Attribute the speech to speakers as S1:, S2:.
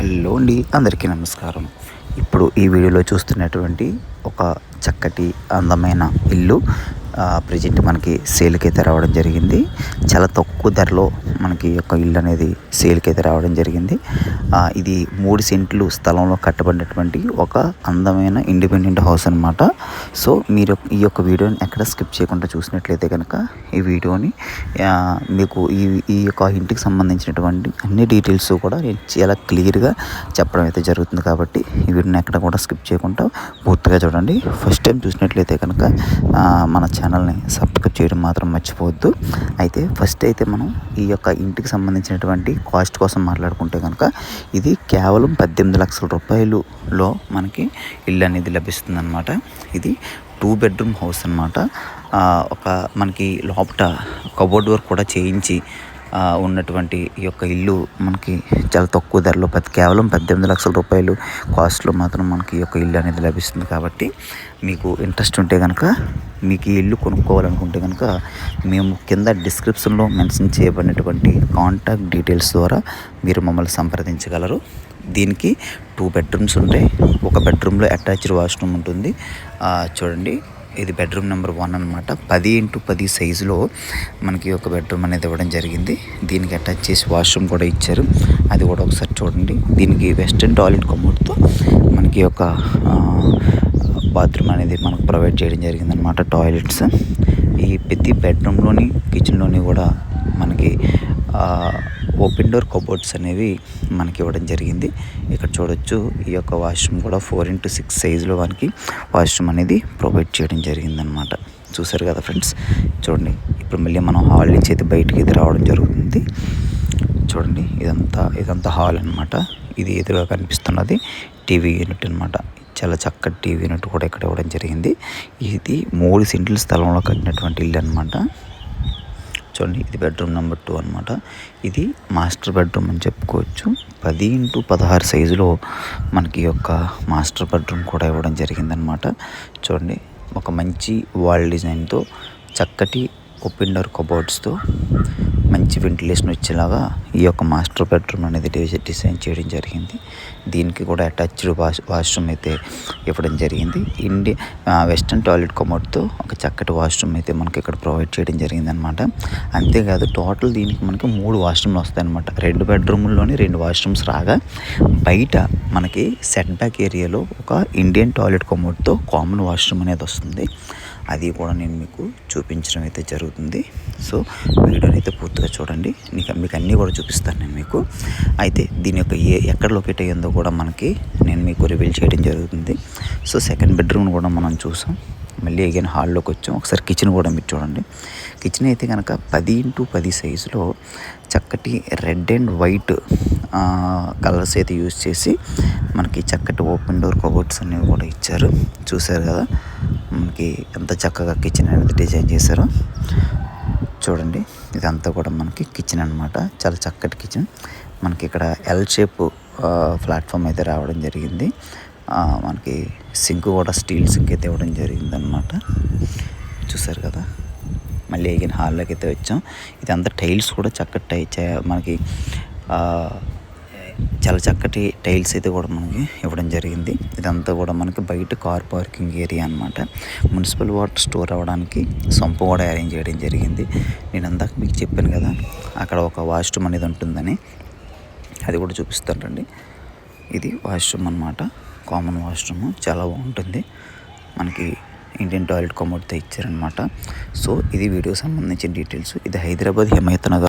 S1: Hello అండి అందరికీ నమస్కారం. ఇప్పుడు ఈ వీడియోలో చూస్తున్నటువంటి ఒక చక్కటి అందమైన ఇల్లు. ప్రజెంట్ మనకి సేల్కి అయితే రావడం జరిగింది. చాలా తక్కువ ధరలో మనకి యొక్క ఇల్లు అనేది సేల్కి అయితే రావడం జరిగింది. ఇది మూడు సెంట్లు స్థలంలో కట్టబడినటువంటి ఒక అందమైన ఇండిపెండెంట్ హౌస్ అనమాట సో మీరు ఈ యొక్క వీడియోని ఎక్కడ స్కిప్ చేయకుండా చూసినట్లయితే కనుక ఈ వీడియోని మీకు ఈ ఈ యొక్క ఇంటికి సంబంధించినటువంటి అన్ని డీటెయిల్స్ కూడా నేను చాలా క్లియర్గా చెప్పడం అయితే జరుగుతుంది కాబట్టి ఈ వీడియోని ఎక్కడ కూడా స్కిప్ చేయకుండా పూర్తిగా చూడండి. ఫస్ట్ టైం చూసినట్లయితే కనుక మన ఛానల్ని సబ్స్క్రైబ్ చేయడం మాత్రం మర్చిపోవద్దు. అయితే ఫస్ట్ అయితే మనం ఈ యొక్క ఇంటికి సంబంధించినటువంటి కాస్ట్ కోసం మాట్లాడుకుంటే కనుక ఇది కేవలం పద్దెనిమిది లక్షల రూపాయలులో మనకి ఇల్లు అనేది లభిస్తుంది అనమాట ఇది టూ బెడ్రూమ్ హౌస్ అనమాట ఒక మనకి లోపట కబోర్డ్ వర్క్ కూడా చేయించి ఉన్నటువంటి ఈ యొక్క ఇల్లు మనకి చాలా తక్కువ ధరలో పెద్ద కేవలం పద్దెనిమిది లక్షల రూపాయలు కాస్ట్లో మాత్రం మనకి ఈ యొక్క ఇల్లు అనేది లభిస్తుంది కాబట్టి మీకు ఇంట్రెస్ట్ ఉంటే కనుక మీకు ఈ ఇల్లు కొనుక్కోవాలనుకుంటే కనుక మేము కింద డిస్క్రిప్షన్లో మెన్షన్ చేయబడినటువంటి కాంటాక్ట్ డీటెయిల్స్ ద్వారా మీరు మమ్మల్ని సంప్రదించగలరు. దీనికి టూ బెడ్రూమ్స్ ఉంటాయి. ఒక బెడ్రూమ్లో అటాచ్డ్ వాష్రూమ్ ఉంటుంది. చూడండి. ఇది బెడ్రూమ్ నెంబర్ వన్ అనమాట పది ఇంటూ పది సైజులో మనకి ఒక బెడ్రూమ్ అనేది ఇవ్వడం జరిగింది. దీనికి అటాచ్ చేసి వాష్రూమ్ కూడా ఇచ్చారు. అది కూడా ఒకసారి చూడండి. దీనికి వెస్ట్రన్ టాయిలెట్ కమోడ్తో మనకి ఒక బాత్రూమ్ అనేది మనకు ప్రొవైడ్ చేయడం జరిగింది అనమాట టాయిలెట్స్. ఈ ప్రతి బెడ్రూమ్లోని కిచెన్లోని కూడా మనకి ఓపెన్ డోర్ కబోర్డ్స్ అనేవి మనకి ఇవ్వడం జరిగింది. ఇక్కడ చూడొచ్చు ఈ యొక్క వాష్రూమ్ కూడా ఫోర్ ఇంటూ సిక్స్ సైజులో మనకి వాష్రూమ్ అనేది ప్రొవైడ్ చేయడం జరిగిందనమాట చూసారు కదా ఫ్రెండ్స్ చూడండి ఇప్పుడు మళ్ళీ మనం హాల్ నుంచి అయితే బయటికి అయితే రావడం జరుగుతుంది. చూడండి ఇదంతా ఇదంతా హాల్ అనమాట ఇది ఎదురుగా కనిపిస్తున్నది టీవీ యూనిట్ అనమాట చాలా చక్కటి టీవీ యూనిట్ కూడా ఇక్కడ ఇవ్వడం జరిగింది. ఇది మూడు సెంట్ల స్థలంలో కట్టినటువంటి ఇల్లు అనమాట చూడండి ఇది బెడ్రూమ్ నెంబర్ టూ అనమాట ఇది మాస్టర్ బెడ్రూమ్ అని చెప్పుకోవచ్చు. పది ఇంటూ పదహారు సైజులో మనకి యొక్క మాస్టర్ బెడ్రూమ్ కూడా ఇవ్వడం జరిగిందనమాట చూడండి ఒక మంచి వాల్ డిజైన్తో చక్కటి ఓపెన్ డోర్ కబోర్డ్స్తో మంచి వెంటిలేషన్ వచ్చేలాగా ఈ యొక్క మాస్టర్ బెడ్రూమ్ అనేది డిజైన్ చేయడం జరిగింది. దీనికి కూడా అటాచ్డ్ వాష్ వాష్రూమ్ అయితే ఇవ్వడం జరిగింది. ఇండి వెస్ట్రన్ టాయిలెట్ కమోడ్తో ఒక చక్కటి వాష్రూమ్ అయితే మనకి ఇక్కడ ప్రొవైడ్ చేయడం జరిగింది అనమాట అంతేకాదు టోటల్ దీనికి మనకి మూడు వాష్రూమ్లు వస్తాయన్నమాట. రెండు బెడ్రూమ్లోనే రెండు వాష్రూమ్స్ రాగా బయట మనకి సెట్ బ్యాక్ ఏరియాలో ఒక ఇండియన్ టాయిలెట్ కమోడ్తో కామన్ వాష్రూమ్ అనేది వస్తుంది. అది కూడా నేను మీకు చూపించడం అయితే జరుగుతుంది. సో వీడియోని అయితే పూర్తిగా చూడండి. నీకు మీకు అన్నీ కూడా చూపిస్తాను నేను మీకు. అయితే దీని యొక్క ఏ ఎక్కడ లొకేట్ అయ్యిందో కూడా మనకి నేను మీకు రివీల్ చేయడం జరుగుతుంది. సో సెకండ్ బెడ్రూమ్ కూడా మనం చూసాం. మళ్ళీ అగైన్ హాల్లోకి వచ్చాం. ఒకసారి కిచెన్ కూడా మీరు చూడండి. కిచెన్ అయితే కనుక పది ఇంటూ పది సైజులో చక్కటి రెడ్ అండ్ వైట్ కలర్స్ అయితే యూజ్ చేసి మనకి చక్కటి ఓపెన్ డోర్ కబోర్డ్స్ అనేవి కూడా ఇచ్చారు. చూసారు కదా? మనకి ఎంత చక్కగా కిచెన్ అనేది డిజైన్ చేశారో. చూడండి. ఇదంతా కూడా మనకి కిచెన్ అనమాట చాలా చక్కటి కిచెన్ మనకి ఇక్కడ ఎల్ షేప్ ప్లాట్ఫామ్ అయితే రావడం జరిగింది. మనకి సింక్ కూడా స్టీల్ సింక్ అయితే ఇవ్వడం జరిగిందనమాట చూసారు కదా? మళ్ళీ ఎగిన హాల్లోకి అయితే వచ్చాం. ఇదంతా టైల్స్ కూడా చక్కటి మనకి చాలా చక్కటి టైల్స్ అయితే కూడా మనకి ఇవ్వడం జరిగింది. ఇదంతా కూడా మనకి బయట కార్ పార్కింగ్ ఏరియా అనమాట మున్సిపల్ వాటర్ స్టోర్ అవ్వడానికి సొంప కూడా అరేంజ్ చేయడం జరిగింది. నేను అందాక మీకు చెప్పాను కదా అక్కడ ఒక వాష్రూమ్ అనేది ఉంటుందని. అది కూడా చూపిస్తానండి ఇది వాష్రూమ్ అనమాట కామన్ వాష్రూమ్ చాలా బాగుంటుంది. మనకి ఇండియన్ టాయిలెట్ కమోడ్తో ఇచ్చారనమాట సో ఇది వీడియో సంబంధించిన డీటెయిల్స్ ఇది హైదరాబాద్ హిమాయత్ నగర్.